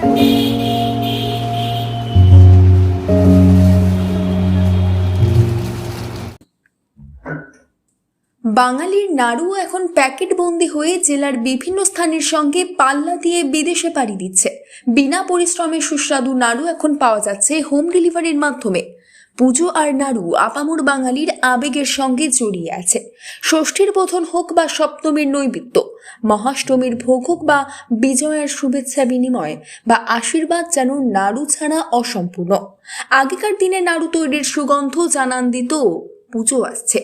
বাঙালির নাড়ু এখন প্যাকেটবন্দি হয়ে জেলার বিভিন্ন স্থানের সঙ্গে পাল্লা দিয়ে বিদেশে পাড়ি দিচ্ছে। বিনা পরিশ্রমে সুস্বাদু নাড়ু এখন পাওয়া যাচ্ছে হোম ডেলিভারির মাধ্যমে। পুজো আর নাড়ু আপামর বাঙালির আবেগের সঙ্গে জড়িয়ে আছে। ষষ্ঠীর বোধন হোক বা সপ্তমীর নৈবেদ্য, মহাষ্টমীর ভোগ হোক বা বিজয়ার শুভেচ্ছা বিনিময় বা আশীর্বাদ যেন নাড়ু ছাড়া অসম্পূর্ণ। আগেকার দিনে নাড়ু তৈরির সুগন্ধ জানান দিত পুজো আসছে।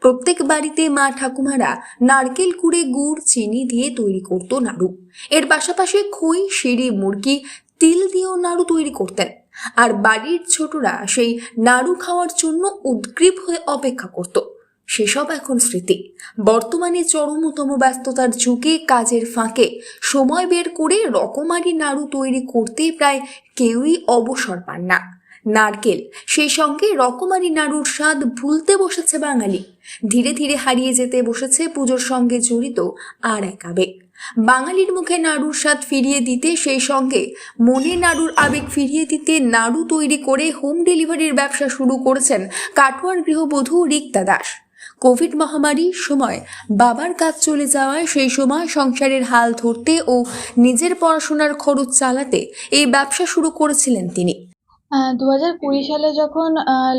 প্রত্যেক বাড়িতে মা ঠাকুমারা নারকেল কুড়ে, গুড়, চিনি দিয়ে তৈরি করত নাড়ু। এর পাশাপাশি খই, সিঁড়ি, মুরগি, তিল দিয়েও নাড়ু তৈরি করতেন। আর বাড়ির ছোটরা সেই নাড়ু খাওয়ার জন্য উদ্গ্রীব হয়ে অপেক্ষা করত। সেসব এখন স্মৃতি। বর্তমানে চরমতম ব্যস্ততার যুগে কাজের ফাঁকে সময় বের করে রকমারি নাড়ু তৈরি করতে প্রায় কেউই অবসর পান না। নারকেল, সেই সঙ্গে রকমারি নাড়ুর স্বাদ ভুলতে বসেছে বাঙালি। ধীরে ধীরে হারিয়ে যেতে বসেছে পুজোর সঙ্গে জড়িত আর এক আবেগ। বাঙালির মুখে নাড়ুর স্বাদ ফিরিয়ে দিতে সেই সঙ্গে মনে নাড়ুর আবেগ ফিরিয়ে দিতে নাড়ু তৈরি করে হোম ডেলিভারির ব্যবসা শুরু করেছেন কাটোয়ার গৃহবধূ রিক্তা দাস। কোভিড মহামারীর সময় বাবার কাজ চলে যাওয়ায় সেই সময় সংসারের হাল ধরতে ও নিজের পড়াশোনার খরচ চালাতে এই ব্যবসা শুরু করেছিলেন তিনি। দু হাজার কুড়ি সালে যখন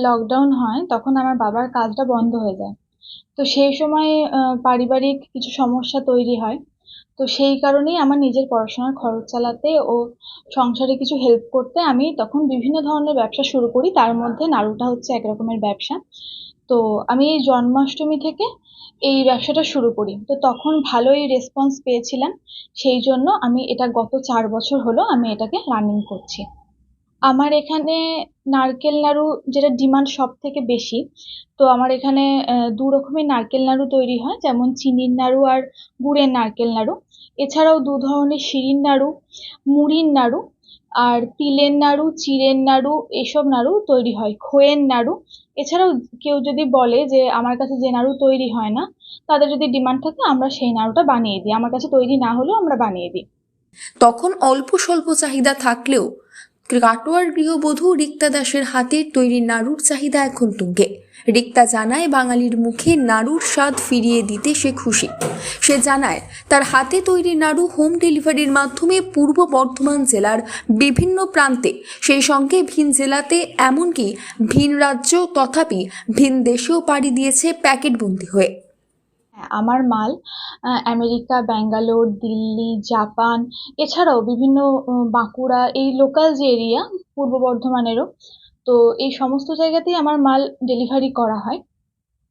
লকডাউন হয়, তখন আমার বাবার কাজটা বন্ধ হয়ে যায়। তো সেই সময় পারিবারিক কিছু সমস্যা তৈরি হয়। তো সেই কারণেই আমার নিজের পড়াশোনার খরচ চালাতে ও সংসারে কিছু হেল্প করতে আমি তখন বিভিন্ন ধরনের ব্যবসা শুরু করি। তার মধ্যে নাড়ুটা হচ্ছে এক রকমের ব্যবসা। তো আমি এই জন্মাষ্টমী থেকে এই ব্যবসাটা শুরু করি। তো তখন ভালোই রেসপন্স পেয়েছিলাম। সেই জন্য আমি এটা গত চার বছর হলো আমি এটাকে রানিং করছি। আমার এখানে নারকেল নাড়ু যেটা ডিমান্ড সব থেকে বেশি, তো আমার এখানে দু রকমের নারকেল নাড়ু তৈরি হয়, যেমন চিনির নাড়ু আর গুড়ের নারকেল নাড়ু। এছাড়াও দু ধরনের শিরিন নাড়ু, মুড়ির নাড়ু আর তিলের নাড়ু, চিড়ের নাড়ু, এসব নাড়ু তৈরি হয়। খোয়ের নাড়ু, এছাড়াও কেউ যদি বলে যে আমার কাছে যে নাড়ু তৈরি হয় না, তাদের যদি ডিমান্ড থাকে আমরা সেই নাড়ুটা বানিয়ে দিই। আমার কাছে তৈরি না হলেও আমরা বানিয়ে দিই। তখন অল্প স্বল্প চাহিদা থাকলেও কাটোয়ার গৃহবধূ রিক্তা দাসের হাতের তৈরি নাড়ুর চাহিদা এখন তুঙ্গে। রিক্তা জানায়, বাঙালির মুখে নাড়ুর স্বাদ ফিরিয়ে দিতে সে খুশি। সে জানায়, তার হাতে তৈরি নাড়ু হোম ডেলিভারির মাধ্যমে পূর্ব বর্ধমান জেলার বিভিন্ন প্রান্তে, সেই সঙ্গে ভিন জেলাতে এমনকি ভিন রাজ্য তথাপি ভিন দেশেও পাড়ি দিয়েছে প্যাকেটবন্দি হয়ে। আমার মাল আমেরিকা, ব্যাঙ্গালোর, দিল্লি, জাপান, এছাড়াও বিভিন্ন বাঁকুড়া, এই লোকাল যে এরিয়া পূর্ব বর্ধমানেরও, তো এই সমস্ত জায়গাতেই আমার মাল ডেলিভারি করা হয়।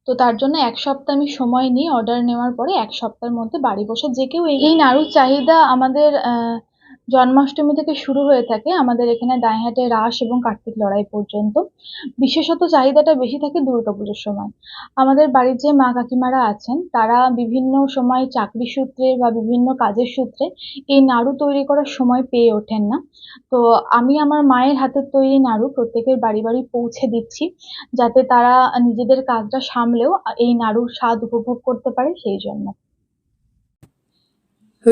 তো তার জন্য এক সপ্তাহ আমি সময় নিই অর্ডার নেওয়ার পরে এক সপ্তাহের মধ্যে বাড়ি বসে যে কেউ এই নাড়ুর চাহিদা আমাদের জন্মাষ্টমী থেকে শুরু হয়ে থাকে আমাদের এখানে দাঁইহাটে রাস এবং কার্তিক লড়াই পর্যন্ত। বিশেষত চাহিদাটা বেশি থাকে দুর্গাপুজোর সময়। আমাদের বাড়ির যে মা কাকিমারা আছেন, তারা বিভিন্ন সময় চাকরি সূত্রে বা বিভিন্ন কাজের সূত্রে এই নাড়ু তৈরি করার সময় পেয়ে ওঠেন না। তো আমি আমার মায়ের হাতের তৈরি নাড়ু প্রত্যেকের বাড়ি বাড়ি পৌঁছে দিচ্ছি, যাতে তারা নিজেদের কাজটা সামলেও এই নাড়ুর স্বাদ উপভোগ করতে পারে সেই জন্য।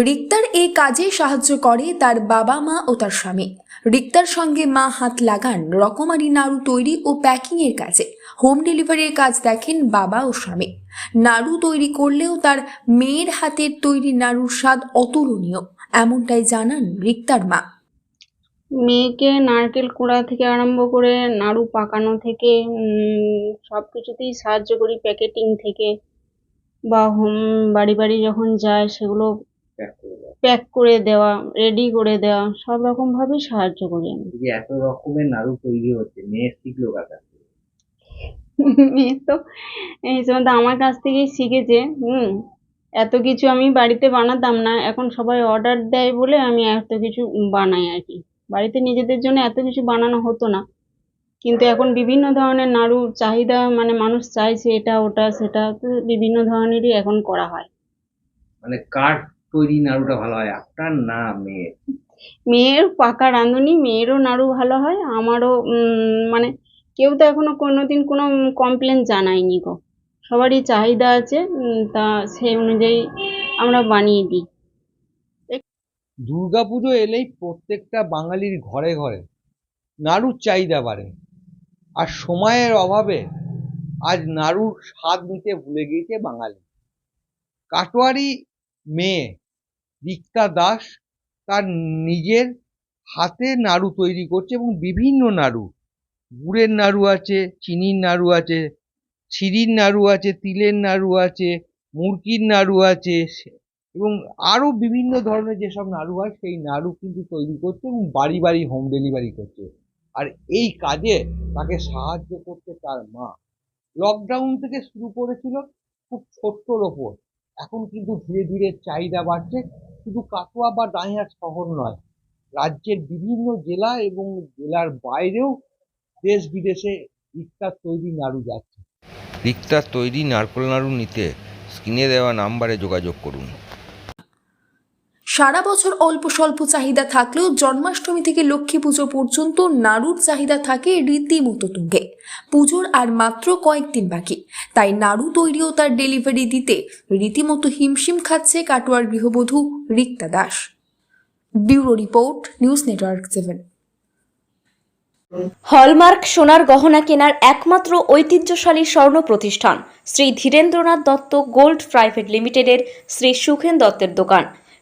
রিক্তার এই কাজে সাহায্য করে তার বাবা মা ও তার স্বামী। রিক্তার সঙ্গে মা হাত লাগান রকমারি নাড়ু তৈরি ও প্যাকিংয়ের কাজে। হোম ডেলিভারির কাজ দেখেন বাবা ও স্বামী। নাড়ু তৈরি করলেও তার মেয়ের হাতের তৈরি নাড়ুর স্বাদ অতুলনীয়। এমনটাই জানান রিক্তার মা। মেয়েকে নারকেল কুড়া থেকে আরম্ভ করে নাড়ু পাকানো থেকে সব কিছুতেই সাহায্য করি প্যাকেটিং থেকে। বা হোম বাড়ি বাড়ি যখন যায় সেগুলো প্যাক করে দেওয়া রেডি করে দেওয়া সব রকম ভাবেই সাহায্য করি আমি। যে এত রকমের নাড়ু তৈরি হচ্ছে মেয়ে শিখলো কার কাছ থেকে? মেয়ে তো এই সম্বন্ধে আমার কাছ থেকেই শিখেছে হুম। এত কিছু আমি বাড়িতে বানাতাম না এখন সবাই অর্ডার দেয় বলে আমি এত কিছু বানাই আর কি। বাড়িতে নিজেদের জন্য এত কিছু বানানো হতো না। কিন্তু এখন বিভিন্ন ধরনের নাড়ু চাহিদা মানে মানুষ চাইছে এটা ওটা সেটা তো বিভিন্ন ধরনেরই এখন করা হয়। মানে কার তৈরি নাড়ুটা ভালো হয়। আপনার না মেয়ের? মেয়ের পাকা রাঁধুনি মেয়েরও নাড়ু ভালো হয় আমারও মানে কেউ তো এখনও কোনোদিন কোনো কমপ্লেন জানায়নি গো। সবারই চাহিদা আছে তা সেই অনুযায়ী আমরা বানিয়ে দিই। দুর্গাপুজো এলেই প্রত্যেকটা বাঙালির ঘরে ঘরে নাড়ুর চাহিদা বাড়ে। আর সময়ের অভাবে আজ নাড়ুর স্বাদ নিতে ভুলে গিয়েছে বাঙালি। কাটোয়ারি মেয়ে। রিক্তা দাস তার নিজের হাতে নাড়ু তৈরি করছে এবং বিভিন্ন নাড়ু। গুড়ের নাড়ু আছে, চিনির নাড়ু আছে চিড়ির নাড়ু আছে, তিলের নাড়ু আছে, মুরগির নাড়ু আছে এবং আরও বিভিন্ন ধরনের যেসব নাড়ু হয়, সেই নাড়ু কিন্তু তৈরি করছে এবং বাড়ি বাড়ি হোম ডেলিভারি করছে। আর এই কাজে তাকে সাহায্য করছে তার মা। লকডাউন থেকে শুরু করেছিল খুব ছোট্টর ওপর। এখন কিন্তু ধীরে ধীরে চাহিদা বাড়ছে। শুধু কাটোয়া বা ডাইহাট শহর নয়, রাজ্যের বিভিন্ন জেলা এবং জেলার বাইরেও দেশ বিদেশে রিক্তার তৈরি নাড়ু যাচ্ছে। রিক্তার তৈরি নারকোল নাড়ু নিতে স্ক্রিনে দেওয়া নাম্বারে যোগাযোগ করুন। সারা বছর অল্প স্বল্প চাহিদা থাকলেও জন্মাষ্টমী থেকে লক্ষ্মী পুজো পর্যন্ত নাড়ুর চাহিদা থাকে রীতিমতো তুঙ্গে। পুজোর আর মাত্র কয়েকদিন বাকি। তাই নাড়ু তৈরি ও তার ডেলিভারি দিতে রীতিমতো হিমশিম খাচ্ছে কাটোয়ার গৃহবধূ Rikta Das. Bureau report, news network seven. Hallmark সোনার গহনা কেনার একমাত্র ঐতিহ্যশালী স্বর্ণ প্রতিষ্ঠান শ্রী ধীরেন্দ্রনাথ দত্ত গোল্ড প্রাইভেট লিমিটেডের শ্রী সুখেন দত্তের দোকান।